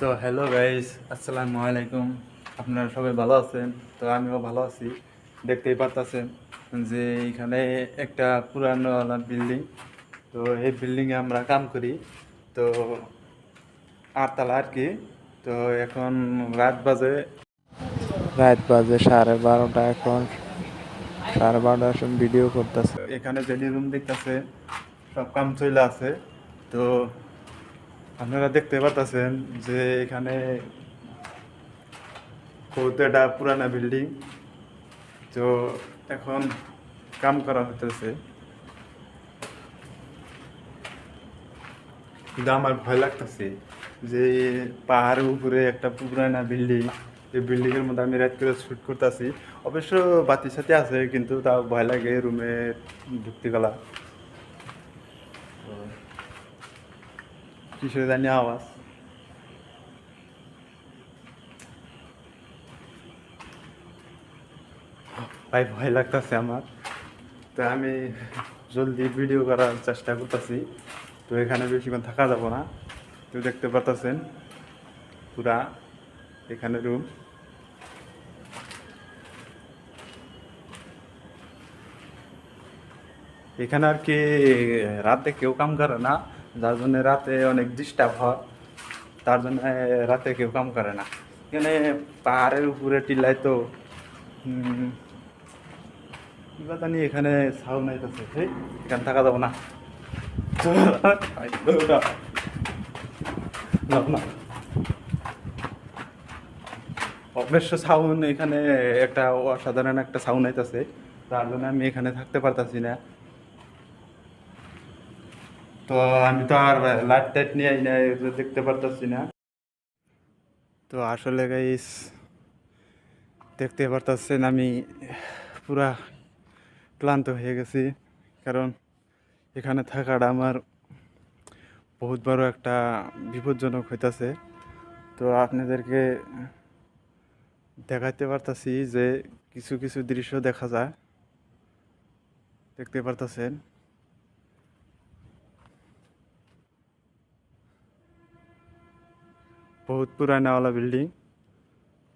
তো hello guys আসসালামু আলাইকুম। আপনারা সবাই ভালো আছেন? তো আমিও ভালো আছি। দেখতেই পারতেছেন যে এখানে একটা পুরানো বিল্ডিং তো এই বিল্ডিংয়ে আমরা কাম করি। তো আটতলা আর কি। তো এখন রাত বাজে। রাত বাজে সাড়ে বারোটা এখন। সাড়ে বারোটার সময় ভিডিও করতেছে। এখানে যে রুম দেখতেছে সব কাম চলে আছে। তো আপনারা দেখতে পারতেছেন যে এখানে বহুত একটা পুরানা বিল্ডিং। তো এখন কাম করা হতেছে কিন্তু আমার ভয় লাগতেছে যে পাহাড়ের উপরে একটা পুরানা বিল্ডিং, এই বিল্ডিং এর মধ্যে আমি রাত করে শুট করতেছি। অবশ্য বাতি সাথে আছে, কিন্তু তাও ভয় লাগে রুমে ঢুকতে গেলা। কিসের জানি আওয়াজ? ভাই, ভয় লাগতেছে আমার। তো আমি জলদি ভিডিও করার চেষ্টা করতেছি। তো এখানে বেশিক্ষণ থাকা যাব না। তো দেখতে পারতেছেন পুরা এখানে রুম এখানে আর কি, রাতে কেউ কাম করে না। যার জন্য রাতে অনেক ডিস্টার্ব হয় তার জন্য রাতে কেউ কাম করে না। এখানে পাহাড়ের উপরে টিলায় তো উম, কি কথা জানি এখানে সাউন্ড আইতেছে সেই এখানে থাকা যাব না। না অবশ্য সাউন্ড এখানে একটা অসাধারণ একটা সাউন্ড আইতেছে তার জন্য আমি এখানে থাকতে পারতাছি না। তো আমি তো আর লাইট টাইট নিয়ে না দেখতে পারতাছি না। তো আসলে গাইস দেখতে পারতাছেন আমি পুরা ক্লান্ত হয়ে গেছি। কারণ এখানে থাকাটা আমার বহুত বড় একটা বিপজ্জনক হইতাছে। তো আপনাদেরকে দেখাইতে পারতাছি যে কিছু কিছু দৃশ্য দেখা যায়। দেখতে পারতাছেন। বহুত পুরানাওয়ালা বিল্ডিং।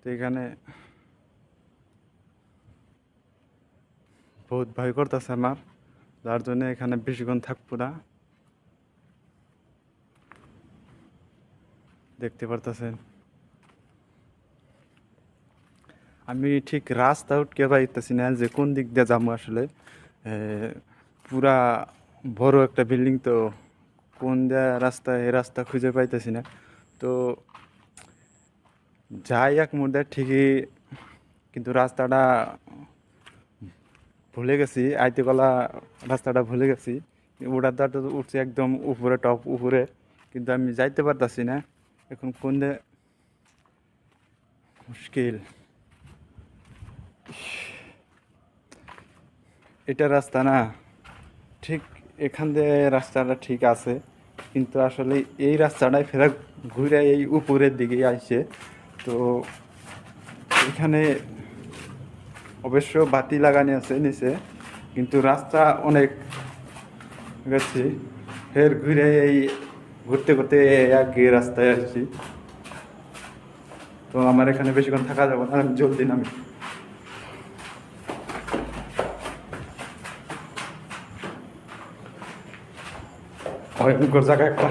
তো এখানে বহুত ভয় করতেছে আমার। যার জন্য এখানে বেশিক্ষণ থাকব না। দেখতে পারতেছেন। আমি ঠিক রাস্তা উঠকে পাইতেছি না যে কোন দিক দিয়ে যাব আসলে। পুরা বড় একটা বিল্ডিং তো কোন দেয়া রাস্তা এই রাস্তা খুঁজে পাইতেছি না। তো যাই এক মুহূর্তে ঠিকই, কিন্তু রাস্তাটা ভুলে গেছি, আইতে গলা রাস্তাটা ভুলে গেছি। ওটার তো উঠছে একদম উপরে টপ উপরে, কিন্তু আমি যাইতে পারতাছি না। এখন কোন দে মুশকিল। এটা রাস্তা না। ঠিক এখান দিয়ে রাস্তাটা ঠিক আছে, কিন্তু আসলে এই রাস্তাটায় ফেরা ঘুরে এই উপরের দিকে আসছে তো এখানে অবশ্য বাতি লাগানি আছে নিচে, কিন্তু রাস্তা অনেক গেছি। ফের ঘুরে এই ঘুরতে ঘুরতে আগে রাস্তায় আসছি। তো আমার এখানে বেশিক্ষণ থাকা যাবে না আমি জলদি নামি। ভয়ঙ্কর জায়গা একটা।